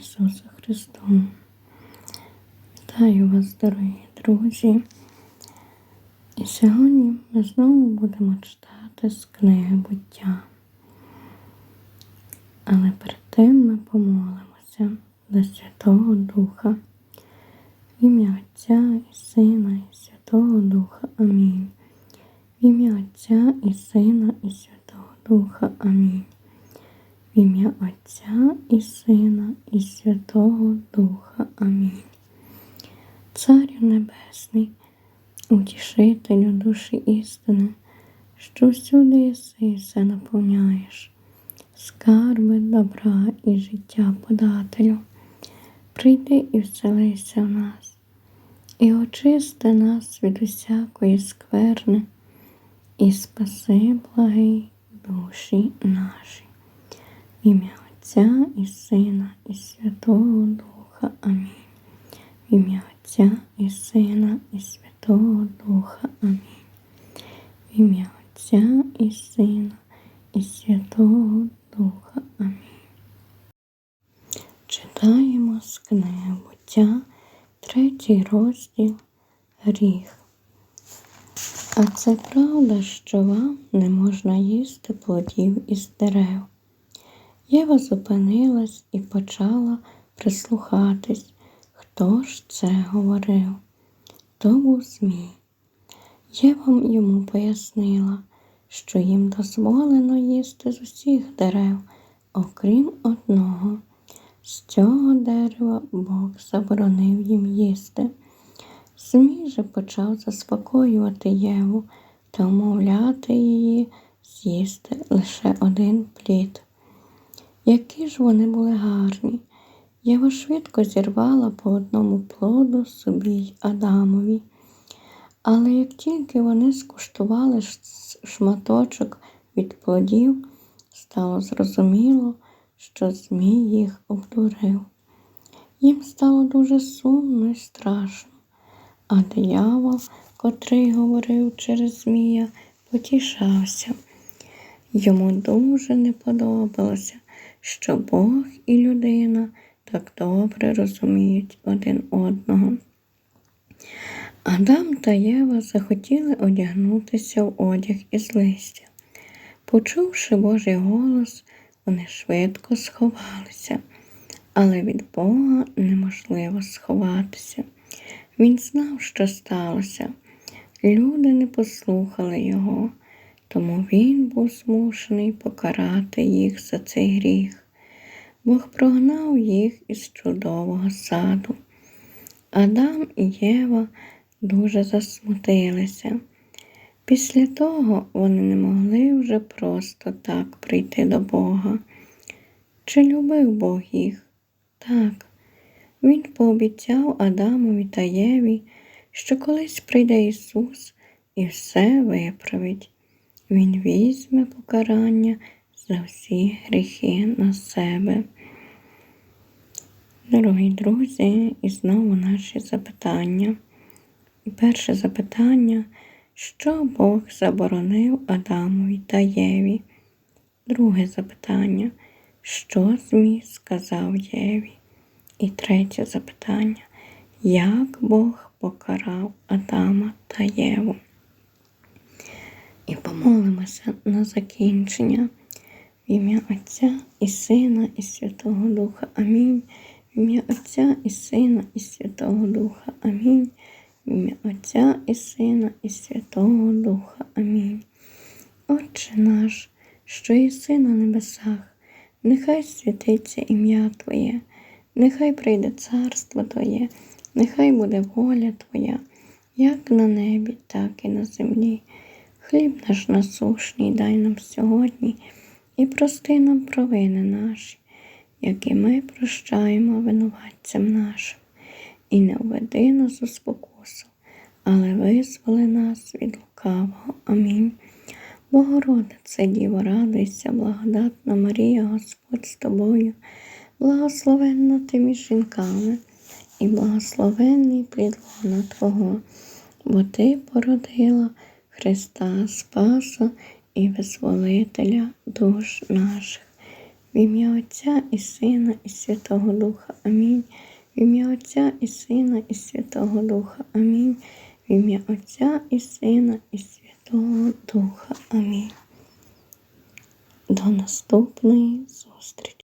Ісусу Христу. Вітаю вас, дорогі друзі. І сьогодні ми знову будемо читати з книги буття. Але перед тим ми помолимося до Святого Духа. Ім'я Отця і Сина, і Святого Духа. Амінь. В ім'я Отця і Сина, і Святого Духа. Амінь. В ім'я Отця і Сина, і Святого Духа. Амінь. Царю Небесний, утішителю душі істини, що всюди єси і все наповняєш, скарби, добра і життя подателю. Прийди і вселися в нас, і очисти нас від усякої скверни, і спаси благий душі наші. Ім'я Отця і Сина, і Святого Духа. Амінь. В ім'я Отця і Сина, і Святого Духа. Амінь. В ім'я Отця і Сина, і Святого Духа. Амінь. Читаємо з книги буття, третій розділ гріх. А це правда, що вам не можна їсти плодів із дерев. Єва зупинилась і почала прислухатись, хто ж це говорив. То був Змій. Єва йому пояснила, що їм дозволено їсти з усіх дерев, окрім одного. З цього дерева Бог заборонив їм їсти. Змій же почав заспокоювати Єву та умовляти її з'їсти лише один плід. Які ж вони були гарні. Єва швидко зірвала по одному плоду собі й Адамові. Але як тільки вони скуштували шматочок від плодів, стало зрозуміло, що Змій їх обдурив. Їм стало дуже сумно і страшно, а диявол, котрий говорив через Змія, потішався. Йому дуже не подобалося, що Бог і людина так добре розуміють один одного. Адам та Єва захотіли одягнутися в одяг із листя. Почувши Божий голос, вони швидко сховалися, але від Бога неможливо сховатися. Він знав, що сталося. Люди не послухали його, тому він був змушений покарати їх за цей гріх. Бог прогнав їх із чудового саду. Адам і Єва дуже засмутилися. Після того вони не могли вже просто так прийти до Бога. Чи любив Бог їх? Так. Він пообіцяв Адамові та Єві, що колись прийде Ісус і все виправить. Він візьме покарання за всі гріхи на себе. Дорогі друзі, і знову наші запитання. І перше запитання, що Бог заборонив Адамові та Єві? Друге запитання, що Змій сказав Єві? І третє запитання, як Бог покарав Адама та Єву? І помолимося на закінчення в ім'я Отця і Сина, і Святого Духа. Амінь. В ім'я Отця і Сина, і Святого Духа. Амінь. В ім'я Отця і Сина, і Святого Духа. Амінь. Отче наш, що єси на небесах, нехай святиться ім'я Твоє, нехай прийде царство Твоє, нехай буде воля Твоя, як на небі, так і на землі. Хліб наш насушний дай нам сьогодні і прости нам провини наші, як і ми прощаємо винуватцям нашим, і не введи нас у спокусу, але визволи нас від лукавого. Амінь. Богородице, Діво, радуйся, благодатна Марія, Господь з тобою, благословенна ти між жінками, і благословенний плід Твого, бо Ти породила Христа Спаса і Визволителя душ наших. В ім'я Отця і Сина, і Святого Духа. Амінь. В ім'я Отця і Сина, і Святого Духа. Амінь. В ім'я Отця і Сина, і Святого Духа. Амінь. До наступної зустрічі.